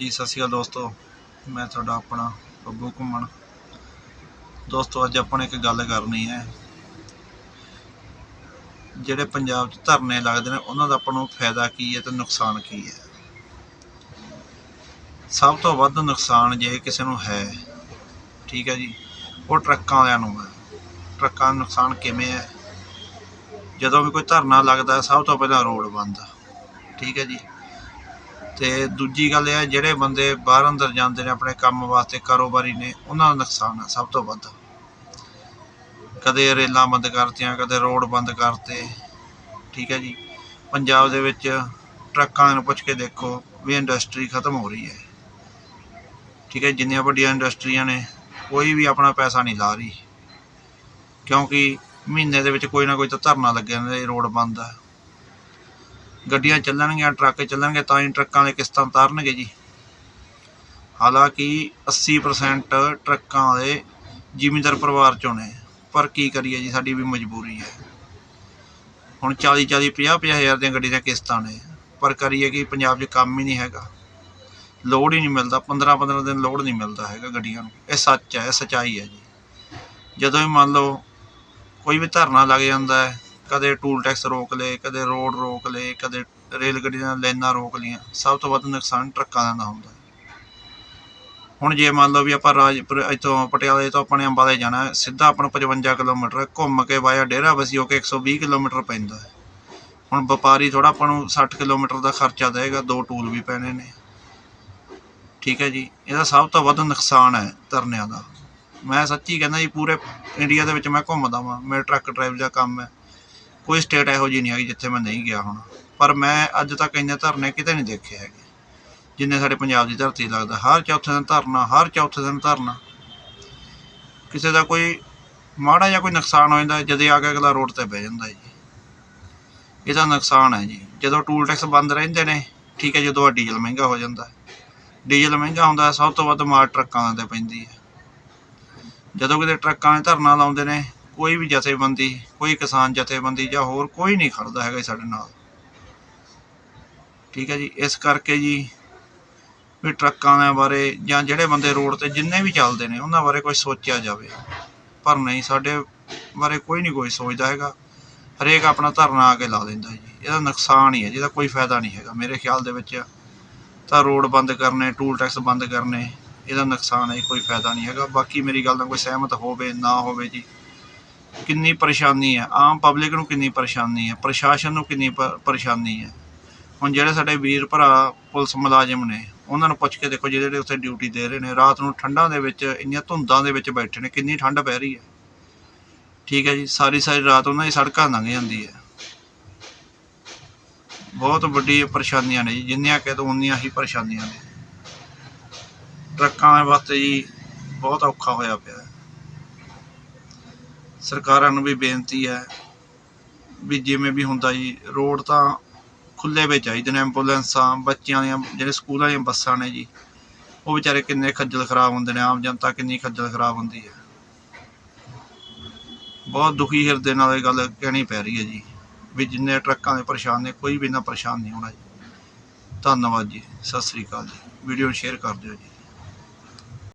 ਜੀ, ਸਤਿ ਸ਼੍ਰੀ ਅਕਾਲ ਦੋਸਤੋ। ਮੈਂ ਤੁਹਾਡਾ ਆਪਣਾ ਬੱਬੂ ਘੁੰਮਣ। ਦੋਸਤੋ, ਅੱਜ ਆਪਾਂ ਨੇ ਇੱਕ ਗੱਲ ਕਰਨੀ ਹੈ। ਜਿਹੜੇ ਪੰਜਾਬ 'ਚ ਧਰਨੇ ਲੱਗਦੇ ਨੇ, ਉਹਨਾਂ ਦਾ ਆਪਾਂ ਨੂੰ ਫਾਇਦਾ ਕੀ ਹੈ ਤੇ ਨੁਕਸਾਨ ਕੀ ਹੈ? ਸਭ ਤੋਂ ਵੱਧ ਨੁਕਸਾਨ ਜੇ ਕਿਸੇ ਨੂੰ ਹੈ, ਠੀਕ ਹੈ ਜੀ, ਉਹ ਟਰੱਕਾਂ ਵਾਲਿਆਂ ਨੂੰ ਹੈ। ਟਰੱਕਾਂ ਦਾ ਨੁਕਸਾਨ ਕਿਵੇਂ ਹੈ? ਜਦੋਂ ਵੀ ਕੋਈ ਧਰਨਾ ਲੱਗਦਾ, ਸਭ ਤੋਂ ਪਹਿਲਾਂ ਰੋਡ ਬੰਦ, ਠੀਕ ਹੈ ਜੀ। ਤੇ ਦੂਜੀ ਗੱਲ ਇਹ ਹੈ, ਜਿਹੜੇ ਬੰਦੇ ਬਾਹਰ ਅੰਦਰ ਜਾਂਦੇ ਨੇ, ਆਪਣੇ ਕੰਮ ਵਾਸਤੇ ਕਾਰੋਬਾਰੀ ਨੇ, ਉਹਨਾਂ ਦਾ ਨੁਕਸਾਨ ਹੈ ਸਭ ਤੋਂ ਵੱਧ। ਕਦੇ ਰੇਲਾਂ ਬੰਦ ਕਰਤੀਆਂ, ਕਦੇ ਰੋਡ ਬੰਦ ਕਰਤੇ, ਠੀਕ ਹੈ ਜੀ। ਪੰਜਾਬ ਦੇ ਵਿੱਚ ਟਰੱਕਾਂ ਨੂੰ ਪੁੱਛ ਕੇ ਦੇਖੋ ਵੀ ਇੰਡਸਟਰੀ ਖਤਮ ਹੋ ਰਹੀ ਹੈ। ਠੀਕ ਹੈ, ਜਿੰਨੀਆਂ ਵੱਡੀਆਂ ਇੰਡਸਟਰੀਆਂ ਨੇ, ਕੋਈ ਵੀ ਆਪਣਾ ਪੈਸਾ ਨਹੀਂ ਲਾ ਰਹੀ। ਕਿਉਂਕਿ ਮਹੀਨੇ ਦੇ ਵਿੱਚ ਕੋਈ ਨਾ ਕੋਈ ਤਾਂ ਧਰਨਾ ਲੱਗਿਆ ਨੇ ਰੋਡ ਬੰਦ ਹੈ ਗੱਡੀਆਂ ਚੱਲਣਗੀਆਂ, ਟਰੱਕ ਚੱਲਣਗੇ, ਤਾਂ ਹੀ ਟਰੱਕਾਂ ਦੇ ਕਿਸ਼ਤਾਂ ਉਤਾਰਨਗੇ ਜੀ। ਹਾਲਾਂਕਿ 80% ਟਰੱਕਾਂ ਦੇ ਜ਼ਿਮੀਂਦਾਰ ਪਰਿਵਾਰ ਚੋਂ ਨੇ। ਪਰ ਕੀ ਕਰੀਏ ਜੀ, ਸਾਡੀ ਵੀ ਮਜਬੂਰੀ ਹੈ। ਹੁਣ 40 40 50 50 ਹਜ਼ਾਰ ਦੀਆਂ ਗੱਡੀ ਦੀਆਂ ਕਿਸ਼ਤਾਂ ਨੇ। ਪਰ ਕਰੀਏ ਕਿ ਪੰਜਾਬ 'ਚ ਕੰਮ ਹੀ ਨਹੀਂ ਹੈਗਾ। ਲੋਡ ਹੀ ਨਹੀਂ ਮਿਲਦਾ 15 15 ਦਿਨ ਲੋਡ ਨਹੀਂ ਮਿਲਦਾ ਹੈਗਾ ਗੱਡੀਆਂ ਨੂੰ। ਇਹ ਸੱਚ ਹੈ, ਇਹ ਸਚਾਈ ਹੈ ਜੀ। ਜਦੋਂ ਵੀ ਮੰਨ ਲਓ ਕੋਈ ਵੀ ਧਰਨਾ ਲੱਗ ਜਾਂਦਾ ਹੈ ਕਦੇ ਟੂਲ ਟੈਕਸ ਰੋਕ ਲਏ ਕਦੇ ਰੋਡ ਰੋਕ ਲਏ ਕਦੇ ਰੇਲ ਗੱਡੀ ਦੀਆਂ ਲਾਈਨਾਂ ਰੋਕ ਲਈਆਂ। ਸਭ ਤੋਂ ਵੱਧ ਨੁਕਸਾਨ ਟਰੱਕਾਂ ਦਾ ਹੁੰਦਾ। ਹੁਣ ਜੇ ਮੰਨ ਲਓ ਵੀ ਆਪਾਂ ਰਾਜਪੁਰ ਇੱਥੋਂ ਪਟਿਆਲੇ ਤੋਂ ਆਪਣੇ ਅੰਬਾਲੇ ਜਾਣਾ ਹੈ, ਸਿੱਧਾ ਆਪਣਾ ਨੂੰ 55 ਕਿਲੋਮੀਟਰ ਘੁੰਮ ਕੇ ਵਾਇਆ ਡੇਰਾ ਬਸੀ ਹੋ ਕੇ 120 ਕਿਲੋਮੀਟਰ ਪੈਂਦਾ ਹੈ। ਹੁਣ ਵਪਾਰੀ ਥੋੜਾ ਆਪਾਂ ਨੂੰ 60 ਕਿਲੋਮੀਟਰ ਦਾ ਖਰਚਾ ਦੇਗਾ ਦੋ ਟੂਲ ਵੀ ਪੈਣੇ ਨੇ। ਠੀਕ ਹੈ ਜੀ ਇਹਦਾ ਸਭ ਤੋਂ ਵੱਧ ਨੁਕਸਾਨ ਹੈ ਧਰਨਿਆਂ ਦਾ। ਮੈਂ ਸੱਚੀ ਕਹਿੰਦਾ ਜੀ ਪੂਰੇ ਇੰਡੀਆ ਦੇ ਵਿੱਚ ਮੈਂ ਘੁੰਮਦਾ ਵਾਂ ਮੇਰੇ ਟਰੱਕ ਡਰਾਈਵ ਦਾ ਕੰਮ ਹੈ। ਕੋਈ ਸਟੇਟ ਇਹੋ ਜਿਹੀ ਨਹੀਂ ਹੈਗੀ ਜਿੱਥੇ ਮੈਂ ਨਹੀਂ ਗਿਆ ਹੁਣ। ਪਰ ਮੈਂ ਅੱਜ ਤੱਕ ਇੰਨੇ ਧਰਨੇ ਕਿਤੇ ਨਹੀਂ ਦੇਖੇ ਹੈਗੇ। ਜਿੰਨੇ ਸਾਡੇ ਪੰਜਾਬ ਦੀ ਧਰਤੀ ਲੱਗਦਾ। ਹਰ ਚੌਥੇ ਦਿਨ ਧਰਨਾ, ਹਰ ਚੌਥੇ ਦਿਨ ਧਰਨਾ। ਕਿਸੇ ਦਾ ਕੋਈ ਮਾੜਾ ਜਿਹਾ ਕੋਈ ਨੁਕਸਾਨ ਹੋ ਜਾਂਦਾ, ਜਦੇ ਆ ਕੇ ਅਗਲਾ ਰੋਡ ਤੇ ਬਹਿ ਜਾਂਦਾ ਜੀ। ਇਹਦਾ ਨੁਕਸਾਨ ਹੈ ਜੀ। ਜਦੋਂ ਟੂਲ ਟੈਕਸ ਬੰਦ ਰਹਿੰਦੇ ਨੇ, ਠੀਕ ਹੈ, ਜਦੋਂ ਆ ਡੀਜ਼ਲ ਮਹਿੰਗਾ ਹੋ ਜਾਂਦਾ। ਡੀਜ਼ਲ ਮਹਿੰਗਾ ਹੁੰਦਾ, ਸਭ ਤੋਂ ਵੱਧ ਮਾਰ ਟਰੱਕਾਂ ਦੇ ਪੈਂਦੀ ਹੈ। ਜਦੋਂ ਕਿਤੇ ਟਰੱਕਾਂ 'ਤੇ ਧਰਨਾ ਲਾਉਂਦੇ ਨੇ ਕੋਈ ਵੀ ਜਥੇਬੰਦੀ ਕੋਈ ਕਿਸਾਨ ਜਥੇਬੰਦੀ ਜਾਂ ਹੋਰ ਕੋਈ ਨਹੀਂ ਖੜਦਾ ਹੈਗਾ ਸਾਡੇ ਨਾਲ। ਠੀਕ ਹੈ ਜੀ ਇਸ ਕਰਕੇ ਜੀ ਵੀ ਟਰੱਕਾਂ ਦੇ ਬਾਰੇ ਜਾਂ ਜਿਹੜੇ ਬੰਦੇ ਰੋਡ ਤੇ ਜਿੰਨੇ ਵੀ ਚੱਲਦੇ ਨੇ ਉਹਨਾਂ ਬਾਰੇ ਕੋਈ ਸੋਚਿਆ ਜਾਵੇ। ਪਰ ਨਹੀਂ ਸਾਡੇ ਬਾਰੇ ਕੋਈ ਨਹੀਂ ਕੋਈ ਸੋਚਦਾ ਹੈਗਾ। ਹਰੇਕ ਆਪਣਾ ਧਰਨਾ ਆ ਕੇ ਲਾ ਦਿੰਦਾ ਜੀ। ਇਹਦਾ ਨੁਕਸਾਨ ਹੀ ਹੈ ਜਿਹਦਾ ਕੋਈ ਫਾਇਦਾ ਨਹੀਂ ਹੈਗਾ। ਮੇਰੇ ਖਿਆਲ ਦੇ ਵਿੱਚ ਤਾਂ ਰੋਡ ਬੰਦ ਕਰਨੇ ਟੂਲ ਟੈਕਸ ਬੰਦ ਕਰਨੇ ਇਹਦਾ ਨੁਕਸਾਨ ਹੈ ਜੀ, ਕੋਈ ਫਾਇਦਾ ਨਹੀਂ ਹੈਗਾ। ਬਾਕੀ ਮੇਰੀ ਗੱਲ ਨਾਲ ਕੋਈ ਸਹਿਮਤ ਹੋਵੇ ਨਾ ਹੋਵੇ ਜੀ ਕਿੰਨੀ ਪਰੇਸ਼ਾਨੀ ਹੈ? ਆਮ ਪਬਲਿਕ ਨੂੰ ਕਿੰਨੀ ਪਰੇਸ਼ਾਨੀ ਹੈ? ਪ੍ਰਸ਼ਾਸਨ ਨੂੰ ਕਿੰਨੀ ਪ- ਪਰੇਸ਼ਾਨੀ ਹੈ? ਹੁਣ ਜਿਹੜੇ ਸਾਡੇ ਵੀਰ ਭਰਾ ਪੁਲਿਸ ਮੁਲਾਜ਼ਮ ਨੇ, ਉਹਨਾਂ ਨੂੰ ਪੁੱਛ ਕੇ ਦੇਖੋ ਜਿਹੜੇ ਉੱਥੇ ਡਿਊਟੀ ਦੇ ਰਹੇ ਨੇ, ਰਾਤ ਨੂੰ ਠੰਡਾਂ ਦੇ ਵਿੱਚ, ਇੰਨੀਆਂ ਧੁੰਦਾਂ ਦੇ ਵਿੱਚ ਬੈਠੇ ਨੇ, ਕਿੰਨੀ ਠੰਡ ਪੈ ਰਹੀ ਹੈ? ਠੀਕ ਹੈ ਜੀ, ਸਾਰੀ ਸਾਰੀ ਰਾਤ ਉਹਨਾਂ ਦੀ ਸੜਕਾਂ ਲੰਘ ਜਾਂਦੀ ਹੈ। ਬਹੁਤ ਵੱਡੀ ਪਰੇਸ਼ਾਨੀਆਂ ਨੇ ਜੀ, ਜਿੰਨੀਆਂ ਕਹਿ ਦੋ ਉਨੀਆਂ ਹੀ ਪਰੇਸ਼ਾਨੀਆਂ ਨੇ। ਟਰੱਕਾਂ ਵਾਸਤੇ ਜੀ ਬਹੁਤ ਔਖਾ ਹੋਇਆ ਪਿਆ। ਸਰਕਾਰਾਂ ਨੂੰ ਵੀ ਬੇਨਤੀ ਹੈ ਵੀ ਜਿਵੇਂ ਵੀ ਹੁੰਦਾ ਜੀ, ਰੋਡ ਤਾਂ ਖੁੱਲੇ ਵਿੱਚ ਚਾਹੀਦੇ ਨੇ ਐਂਬੂਲੈਂਸਾਂ, ਬੱਚਿਆਂ ਦੀਆਂ, ਜਿਹੜੇ ਸਕੂਲਾਂ ਦੀਆਂ ਬੱਸਾਂ ਨੇ ਜੀ, ਉਹ ਵਿਚਾਰੇ ਕਿੰਨੇ ਖੱਜਲ ਖਰਾਬ ਹੁੰਦੇ ਨੇ, ਆਮ ਜਨਤਾ ਕਿੰਨੀ ਖੱਜਲ ਖਰਾਬ ਹੁੰਦੀ ਹੈ। ਬਹੁਤ ਦੁਖੀ ਹਿਰਦੇ ਨਾਲ ਇਹ ਗੱਲ ਕਹਿਣੀ ਪੈ ਰਹੀ ਹੈ ਜੀ, ਵੀ ਜਿੰਨੇ ਟਰੱਕਾਂ ਦੇ ਪਰੇਸ਼ਾਨ ਨੇ, ਕੋਈ ਵੀ ਨਾ ਪਰੇਸ਼ਾਨ ਨਹੀਂ ਹੋਣਾ ਜੀ। ਧੰਨਵਾਦ ਜੀ, ਸਤਿ ਸ੍ਰੀ ਅਕਾਲ ਜੀ, ਵੀਡੀਓ ਨੂੰ ਸ਼ੇਅਰ ਕਰ ਦਿਓ ਜੀ।